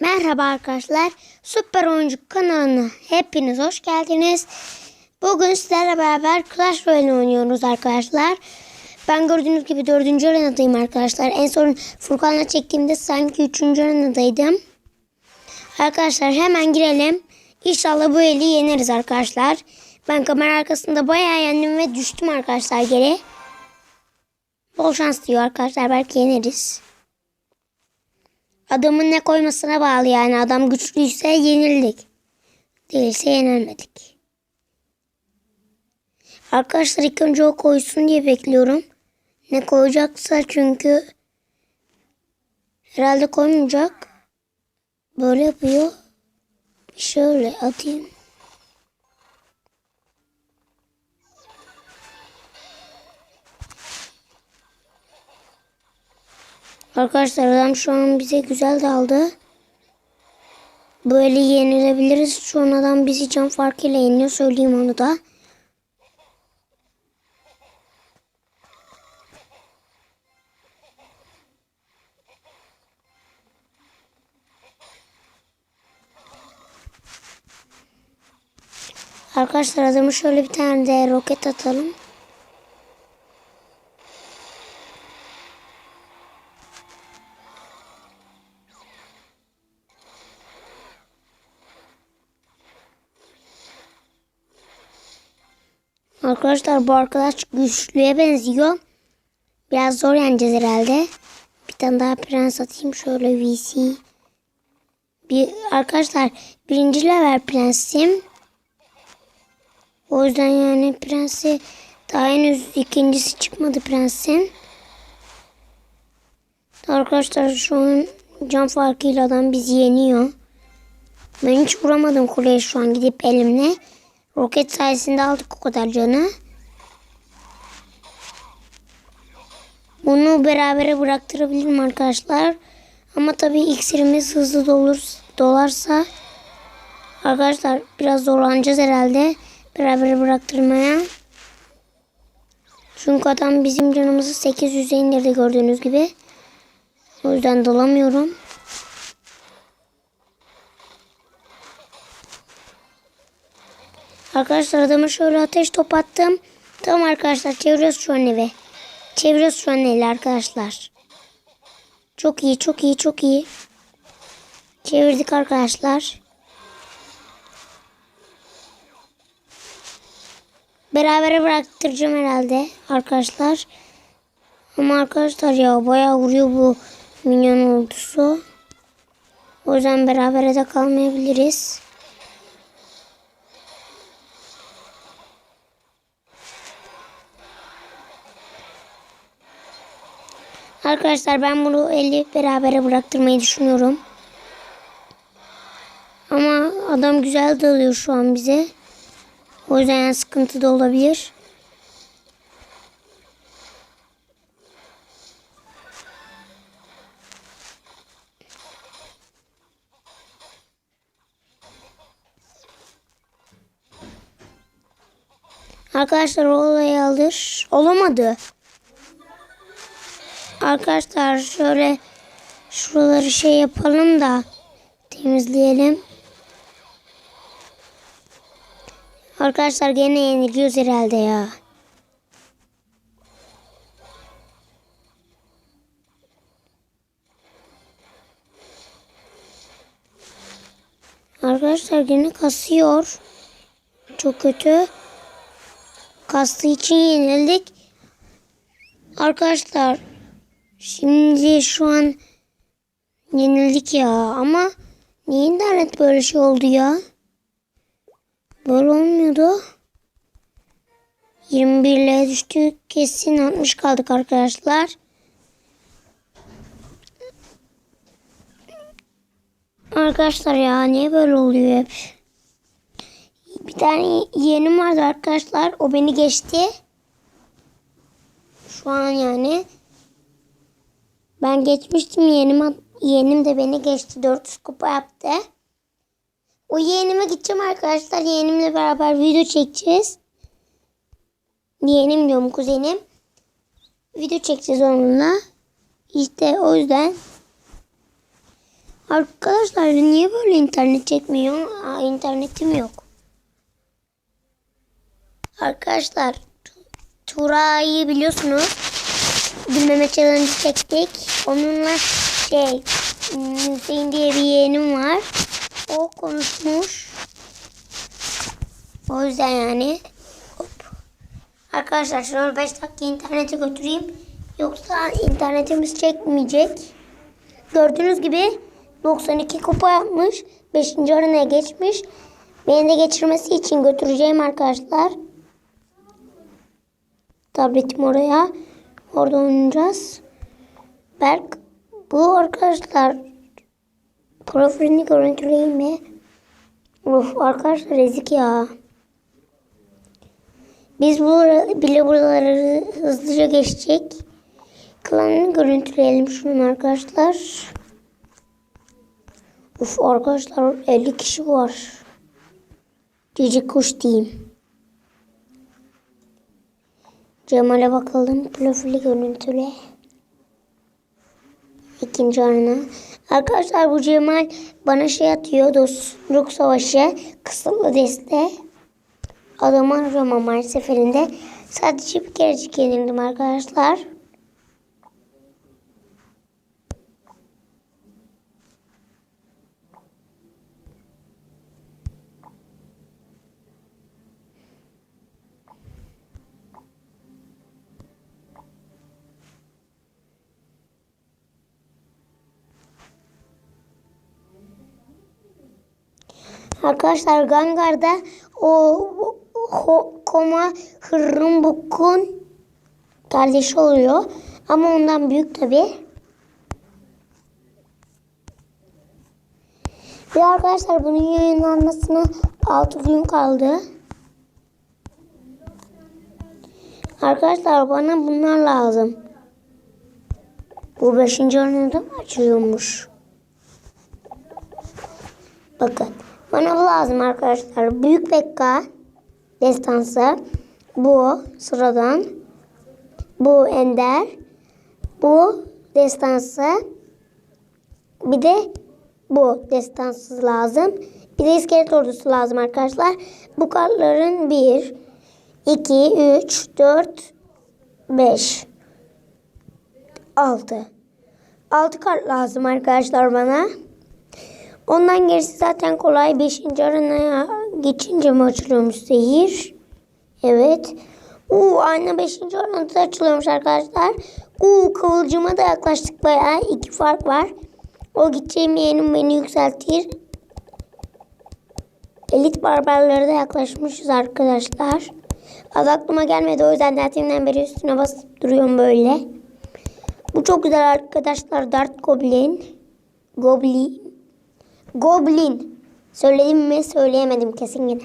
Merhaba arkadaşlar. Süper Oyuncu kanalına hepiniz hoş geldiniz. Bugün sizlerle beraber Clash Royale oynuyoruz arkadaşlar. Ben gördüğünüz gibi dördüncü arenadayım arkadaşlar. En son Furkan'la çektiğimde sanki üçüncü arenadaydım. Arkadaşlar hemen girelim. İnşallah bu eli yeneriz arkadaşlar. Ben kamera arkasında bayağı yendim ve düştüm arkadaşlar geri. Bol şans diyor arkadaşlar belki yeneriz. Adamın ne koymasına bağlı yani. Adam güçlüyse yenildik. Değilse yenilmedik. Arkadaşlar ilk önce o koysun diye bekliyorum. Ne koyacaksa çünkü herhalde koymayacak. Böyle yapıyor. Şöyle atayım. Arkadaşlar adam şu an bize güzel daldı. Böyle yenilebiliriz. Şu an adam bizi can farkıyla yeniyor. Söyleyeyim onu da. Arkadaşlar adamı şöyle bir tane de roket atalım. Arkadaşlar bu arkadaş güçlüye benziyor. Biraz zor yeneceğiz herhalde. Bir tane daha prens atayım. Şöyle VC. Bir, arkadaşlar birinci level prensim. O yüzden yani prensi daha henüz ikincisi çıkmadı prensin. Arkadaşlar şu an can farkıyla adam bizi yeniyor. Ben hiç vuramadım kuleye şu an gidip elimle. Roket sayesinde aldık o kadar canı. Bunu berabere bıraktırabilirim arkadaşlar. Ama tabii iksirimiz hızlı dolur, dolarsa arkadaşlar biraz zorlanacağız herhalde beraber bıraktırmaya. Çünkü adam bizim canımızı 800'e indirdi gördüğünüz gibi. O yüzden dolamıyorum. Arkadaşlar adamı şöyle ateş top attım. Tamam arkadaşlar çeviriyoruz şu an evi. Çeviriyoruz şu an evi arkadaşlar. Çok iyi çok iyi çok iyi. Çevirdik arkadaşlar. Berabere bıraktıracağım herhalde arkadaşlar. Ama arkadaşlar ya bayağı vuruyor bu minyon ordusu. O yüzden berabere de kalmayabiliriz. Arkadaşlar ben bunu 50 berabere bıraktırmayı düşünüyorum. Ama adam güzel dalıyor şu an bize. O yüzden yani sıkıntı da olabilir. Arkadaşlar o olayı alır. Olamadı. Arkadaşlar şöyle şuraları şey yapalım da temizleyelim. Arkadaşlar gene yeniliyoruz herhalde ya. Arkadaşlar gene kasıyor. Çok kötü. Kastığı için yenildik. Arkadaşlar şimdi şu an yenildik ya ama niye internet böyle şey oldu ya? Böyle olmuyordu. 21 ile düştük. Kesin 60 kaldık arkadaşlar. Arkadaşlar ya niye böyle oluyor hep? Bir tane yeğenim vardı arkadaşlar. O beni geçti. Şu an yani. Ben geçmiştim yeğenim, yeğenim de beni geçti. 400 kupa yaptı. O yeğenime gideceğim arkadaşlar. Yeğenimle beraber video çekeceğiz. Yeğenim diyorum kuzenim. Video çekeceğiz onunla. İşte o yüzden. Arkadaşlar niye böyle internet çekmiyor? Aa, internetim yok. Arkadaşlar Tura'yı biliyorsunuz. Gülmeme challenge çektik. Onunla şey Hüseyin diye bir yeğenim var. O konuşmuş. O yüzden yani. Hop. Arkadaşlar şunu 5 dakika internete götüreyim. Yoksa internetimiz çekmeyecek. Gördüğünüz gibi 92 kupa yapmış. 5. arenaya geçmiş. Beni de geçirmesi için götüreceğim arkadaşlar. Tabletim oraya. Orada oynayacağız. Berk bu arkadaşlar profilini görüntüleyeyim mi? Of arkadaşlar ezik ya. Biz bu bile buraları hızlıca geçecek. Klanını görüntüleyelim şunun arkadaşlar. Uf arkadaşlar 50 kişi var. Cici kuş diyeyim. Cemal'e bakalım. Profili görüntüle. İkinci arena. Arkadaşlar bu Cemal bana şey atıyor. Dostluk savaşı. Kısıtlı deste. Adamı arıyorum ama her seferinde. Sadece bir kerecik yenildim arkadaşlar. Arkadaşlar Gangar'da o, o Koma Hırrımbuk'un kardeşi oluyor. Ama ondan büyük tabi. Ve arkadaşlar bunun yayınlanmasına 6 gün kaldı. Arkadaşlar bana bunlar lazım. Bu 5. arenada mı açılıyormuş? Bakın. Bana lazım arkadaşlar. Büyük Bekka destansı. Bu sıradan. Bu Ender. Bu destansı. Bir de bu destansı lazım. Bir de iskelet ordusu lazım arkadaşlar. Bu kartların 1, 2, 3, 4, 5, 6. 6 kart lazım arkadaşlar bana. Ondan gerisi zaten kolay. Beşinci arenaya geçince mi açılıyormuş zehir? Evet. Uuu aynı beşinci arenada açılıyormuş arkadaşlar. Uuu kıvılcıma da yaklaştık bayağı. iki fark var. O gideceğim yeğenim beni yükseltir. Elit barbarlara da yaklaşmışız arkadaşlar. Az aklıma gelmedi o yüzden dertimden beri üstüne basıp duruyorum böyle. Bu çok güzel arkadaşlar. Dart Goblin. Goblin. Goblin. Söyledim mi söyleyemedim kesin yine.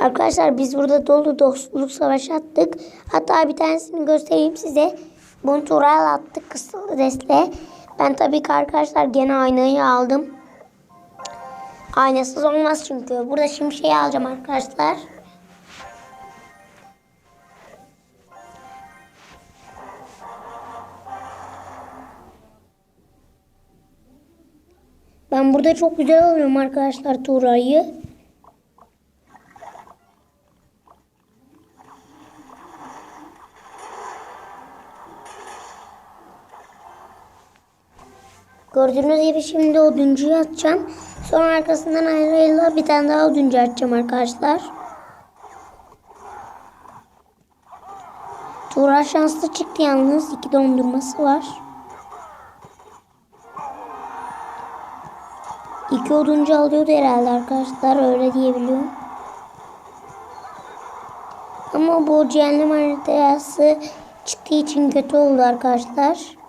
Arkadaşlar biz burada dolu dostluk savaşı attık. Hatta bir tanesini göstereyim size. Bunu Tural attık kısıtlı destle. Ben tabii ki arkadaşlar gene aynayı aldım. Aynasız olmaz çünkü. Burada şimdi şey alacağım arkadaşlar. Ben burada çok güzel alıyorum arkadaşlar Tuğra'yı. Gördüğünüz gibi şimdi oduncuyu atacağım. Sonra arkasından ayrı ayrı bir tane daha oduncu atacağım arkadaşlar. Tuğra şanslı çıktı yalnız. iki dondurması var. İki oduncu alıyordu herhalde arkadaşlar. Öyle diyebiliyorum. Ama bu cehennem haritası çıktığı için kötü oldu arkadaşlar.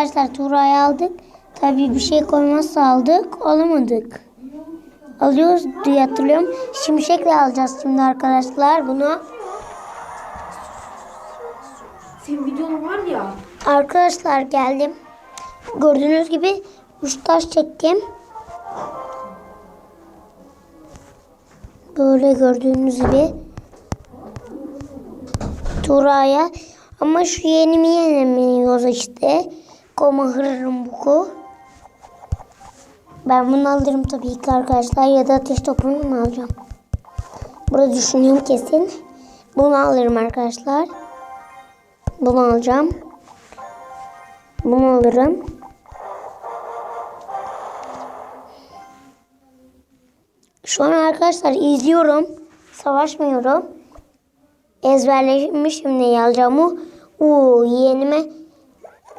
Arkadaşlar Tuğra'yı aldık. Tabii bir şey koymazsa aldık. Alamadık. alıyoruz diye hatırlıyorum. Şimşekle alacağız şimdi arkadaşlar bunu. Senin videon var ya. Arkadaşlar geldim. Gördüğünüz gibi üç taş çektim. Böyle gördüğünüz gibi. Turaya. Ama şu yeni mi yenemiyoruz işte. Koma hırırım buku. Ben bunu alırım tabii ki arkadaşlar. Ya da ateş topunu mu alacağım? Burada düşünüyorum kesin. Bunu alırım arkadaşlar. Bunu alacağım. Bunu alırım. Şu an arkadaşlar izliyorum. Savaşmıyorum. Ezberlemişim neyi alacağımı. Oo yeğenime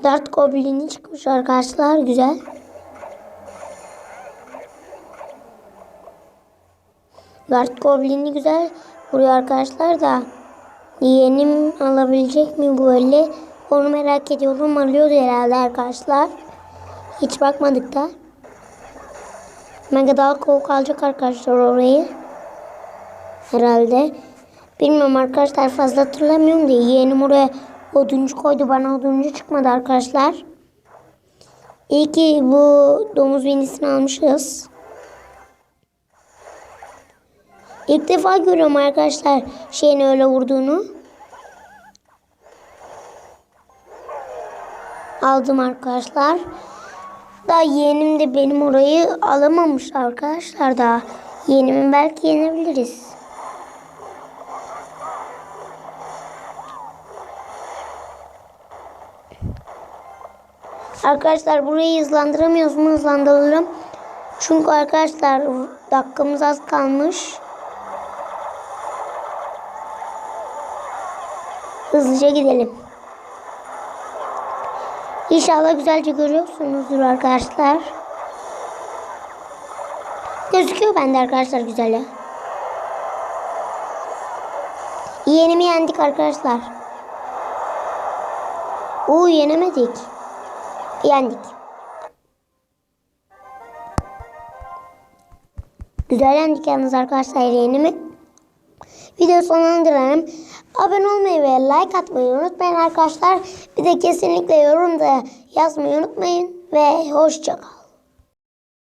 Dart Goblin'i çıkmış arkadaşlar. Güzel. Dart Goblin'i güzel vuruyor arkadaşlar da. Yeğenim alabilecek mi böyle? Onu merak ediyorum. Alıyordu herhalde arkadaşlar. Hiç bakmadık da. Mega daha kovuk alacak arkadaşlar orayı. Herhalde. Bilmiyorum arkadaşlar fazla hatırlamıyorum da yeğenim oraya oduncu koydu. Bana oduncu çıkmadı arkadaşlar. İyi ki bu domuz binisini almışız. İlk defa görüyorum arkadaşlar şeyin öyle vurduğunu. Aldım arkadaşlar. Daha yeğenim de benim orayı alamamış arkadaşlar daha. Yeğenimin belki yenebiliriz. Arkadaşlar burayı hızlandıramıyoruz mu? Hızlandıralım. Çünkü arkadaşlar dakikamız az kalmış. Hızlıca gidelim. İnşallah güzelce görüyorsunuzdur arkadaşlar. Gözüküyor bende arkadaşlar güzel ya. Yeğenimi yendik arkadaşlar. Oo yenemedik. Yendik. Güzel yendik yalnız arkadaşlar yeğenimi. Video sonlandıralım. Abone olmayı ve like atmayı unutmayın arkadaşlar. Bir de kesinlikle yorum da yazmayı unutmayın. Ve hoşçakalın.